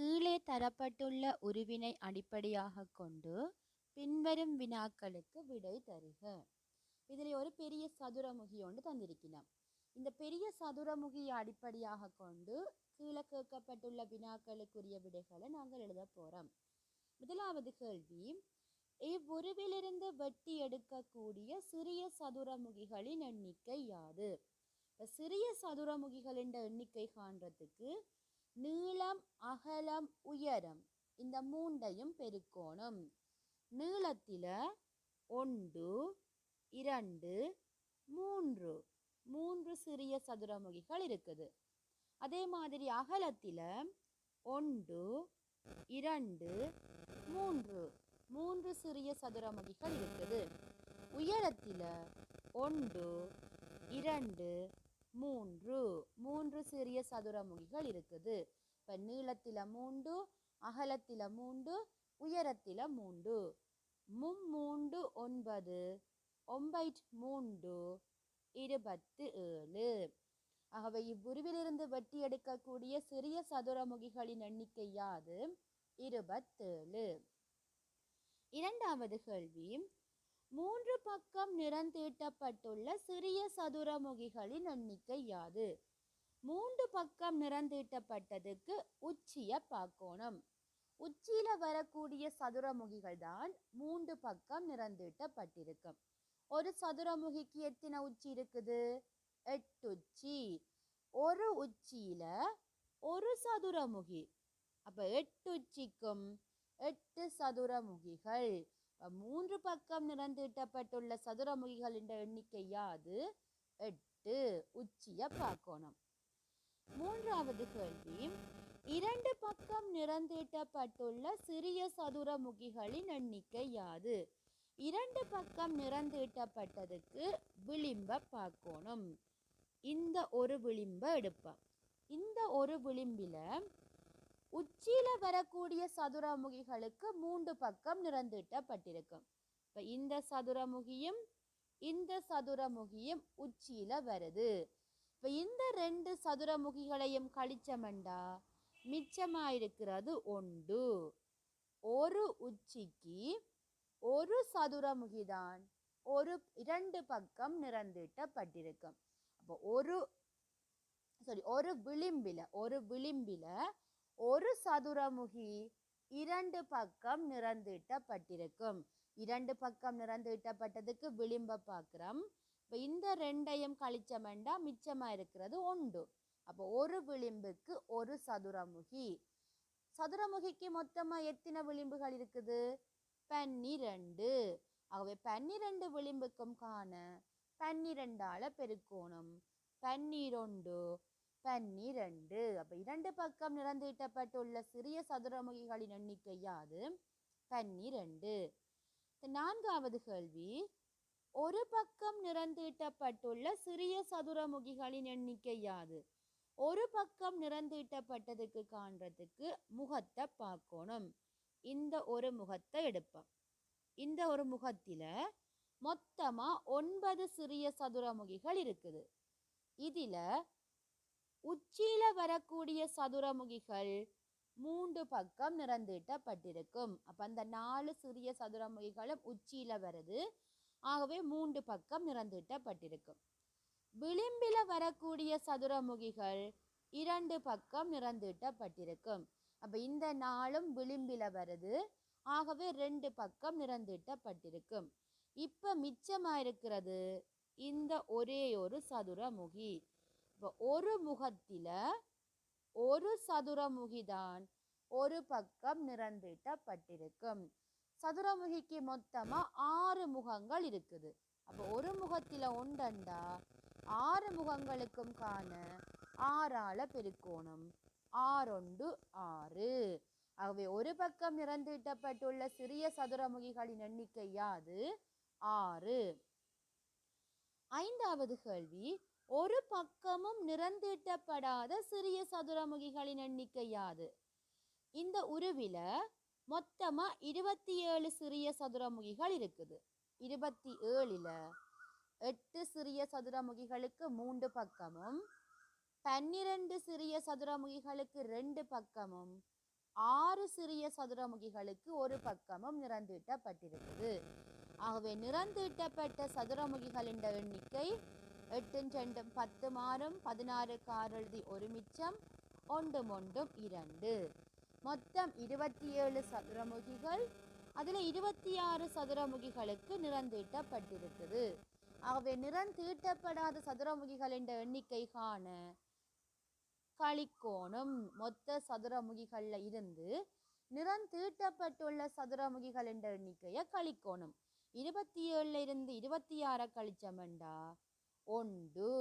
கீழே தரப்பட்டுள்ள உருவினை அடிப்படையாகக் கொண்டு பின்வரும் வினாக்களுக்கு விடை தருக. இதில் ஒரு பெரிய சதுரமுகி ஒன்று தந்திருக்கிறோம் இந்த பெரிய சதுரமுகியை அடிப்படையாக கொண்டு கீழே கேட்கப்பட்டுள்ள வினாக்களுக்குரிய விடைகளை நாங்கள் எழுத போகிறோம் முதலாவது கேள்வி இவ்வுருவிலிருந்து வெட்டி எடுக்கக்கூடிய சிறிய சதுரமுகிகளின் எண்ணிக்கை யாது? இப்போ சிறிய சதுரமுகிகளின் எண்ணிக்கை காண்றதுக்கு நீளம் அகலம் உயரம் இந்த மூண்டையும் பெருக்கோணும். நீளத்தில் ஒன்று இரண்டு மூன்று. மூன்று சிறிய சதுரமுகிகள் இருக்குது. அதே மாதிரி அகலத்தில் ஒன்று இரண்டு மூன்று. மூன்று சிறிய சதுரமுகிகள் இருக்குது. உயரத்தில் ஒன்று இரண்டு மூன்று. மூன்று சிறிய சதுரமுகிகள் இருக்குது. இப்போ நீளத்தில் மூன்று அகலத்தில் மூன்று உயரத்தில் மூன்று. மும்மூண்டு ஒன்பது ஒம்பைட் மூன்று இருபத்து ஏழு. ஆகவே இவ்வுருவிலிருந்து வெட்டி எடுக்கக்கூடிய சிறிய சதுரமுகிகளின் எண்ணிக்கை யாது? இருபத்தேழு. இரண்டாவது கேள்வி மூன்று பக்கம் நிறந்தீட்டப்பட்டுள்ள சிறிய சதுரமுகிகளின் எண்ணிக்கை யாது? மூன்று பக்கம் நிறந்தீட்டப்பட்டதுக்கு உச்சியை பாக்கோணம். உச்சியில வரக்கூடிய சதுரமுகிகள் தான் மூன்று பக்கம் நிறந்தீட்டப்பட்டிருக்கும். ஒரு சதுரமுகிக்கு எத்தனை உச்சி இருக்குது? எட்டு உச்சி. ஒரு உச்சியில ஒரு சதுரமுகி. அப்ப எட்டு உச்சிக்கும் எட்டு சதுரமுகிகள். மூன்று பக்கம் நிறந்தீட்டப்பட்டுள்ள சதுரமுகிகளின் எண்ணிக்கை யாது எட்டு. உச்சியை பார்க்கணும். மூன்றாவது கேள்வி. இரண்டு பக்கம் நிறந்தீட்டப்பட்டுள்ள சிறிய சதுரமுகிகளின் எண்ணிக்கை யாது? இரண்டு பக்கம் நிறந்தீட்டப்பட்டதுக்கு விளிம்ப பார்க்கணும். இந்த ஒரு விளிம்ப எடுப்போம். இந்த ஒரு விளிம்பில உச்சியில வரக்கூடிய சதுரமுகிகளுக்கு மூன்று பக்கம் நிறந்தீட்டப்பட்டிருக்கும். இப்ப இந்த சதுரமுகியும் இந்த சதுரமுகியும் உச்சியில வருது. இப்ப இந்த ரெண்டு சதுரமுகிகளையும் கழிச்சமெண்டா? மிச்சமாயிருக்கிறது ஒன்று. ஒரு உச்சிக்கு ஒரு சதுரமுகிதான் ஒரு இரண்டு பக்கம் நிறந்தீட்டப்பட்டிருக்கும். அப்போ ஒரு சாரி ஒரு விளிம்பில ஒரு விளிம்பில ஒரு சதுரமுகி இரண்டு பக்கம் நிறந்தீட்டப்பட்டிருக்கும். இரண்டு பக்கம் நிறந்தீட்டப்பட்டதுக்கு விளிம்ப பார்க்குறோம் இப்போ இந்த ரெண்டையும் கழிச்சமெண்டா மிச்சமாக இருக்கிறது உண்டு அப்போ ஒரு விளிம்புக்கு ஒரு சதுரமுகி. சதுரமுகிக்கு மொத்தமாக எத்தனை விளிம்புகள் இருக்குது? பன்னிரண்டு. ஆகவே பன்னிரண்டு விளிம்புக்கும் காண பன்னிரெண்டால பெருக்கோணம். பன்னிரொண்டு பன்னிரண்டு. அப்போ இரண்டு பக்கம் நிறந்தீட்டப்பட்டுள்ள சிறிய சதுரமுகிகளின் எண்ணிக்கையாது. பன்னிரண்டு. நான்காவது கேள்வி. ஒரு பக்கம் நிறந்தீட்டப்பட்டுள்ள சிறிய சதுரமுகிகளின் எண்ணிக்கையாது. ஒரு பக்கம் நிறந்தீட்டப்பட்டதுக்கு காண்றதுக்கு முகத்தை பார்க்கணும். இந்த ஒரு முகத்தை எடுப்போம். இந்த ஒரு முகத்தில் மொத்தமாக ஒன்பது சிறிய சதுரமுகிகள் இருக்குது. இதில் உச்சியில வரக்கூடிய சதுரமுகிகள் மூன்று பக்கம் நிறந்தீட்டப்பட்டிருக்கும். அப்போ அந்த நாலு சிறிய சதுரமுகிகளும் உச்சியில வருது. ஆகவே மூன்று பக்கம் நிறந்தீட்டப்பட்டிருக்கும். விளிம்பில வரக்கூடிய சதுரமுகிகள் இரண்டு பக்கம் நிறந்தீட்டப்பட்டிருக்கும். அப்ப இந்த நாளும் விளிம்பில வருது. ஆகவே ரெண்டு பக்கம் நிறந்தீட்டப்பட்டிருக்கும். இப்ப மிச்சமாயிருக்கிறது இந்த ஒரே ஒரு சதுரமுகி இப்போ ஒரு முகத்தில் ஒரு சதுரமுகிதான் ஒரு பக்கம் நிறந்தீட்டப்பட்டிருக்கும் சதுரமுகிக்கு மொத்தமா ஆறு முகங்கள் இருக்குது. அப்போ ஒரு முகத்தில ஒன்றண்டா ஆறு முகங்களுக்கும் காண ஆறால பெருக்கோணம். ஆறொண்டு ஆறு. ஆகவே ஒரு பக்கம் நிறந்தீட்டப்பட்டுள்ள சிறிய சதுரமுகிகளின் எண்ணிக்கை யாது ஆறு. ஐந்தாவது கேள்வி ஒரு பக்கமும் நிறந்தீட்டப்படாத சிறிய சதுரமுகிகளின் எண்ணிக்கை யாது இந்த உருவில மொத்தமாக இருபத்தி ஏழு சிறிய சதுரமுகிகள் இருக்குது. இருபத்தி ஏழில் எட்டு சிறிய சதுரமுகிகளுக்கு மூன்று பக்கமும் பன்னிரண்டு சிறிய சதுரமுகிகளுக்கு ரெண்டு பக்கமும் ஆறு ஆறு சிறிய சதுரமுகிகளுக்கு ஒரு பக்கமும் நிறந்தீட்டப்பட்டிருக்குது ஆகவே நிறந்தீட்டப்பட்ட சதுரமுகிகளின் எண்ணிக்கை எட்டும் ரெண்டும் பத்து மாறும் பதினாறு காரெழுதி ஒரு மிச்சம் ஒன்றும் ஒன்றும் இரண்டு மொத்தம் இருபத்தி ஏழு சதுரமுகிகள் அதில் இருபத்தி ஆறு சதுரமுகிகளுக்கு நிறந்தீட்டப்பட்டிருக்குது ஆகவே நிறந்தீட்டப்படாத சதுரமுகிகளின் எண்ணிக்கை காண களிக்கோணம் மொத்த சதுரமுகிகளில் இருந்து நிறந்தீட்டப்பட்டுள்ள சதுரமுகிகளின் எண்ணிக்கையை களிக்கோணம் இருபத்தி ஏழுல இருந்து இருபத்தி ஆறை கழிச்சமெண்டா ஒன்று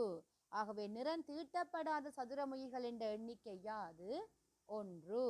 ஆகவே நிறம் நிறந்தீட்டப்படாத சதுரமுகிகளின் எண்ணிக்கை யாது ஒன்று.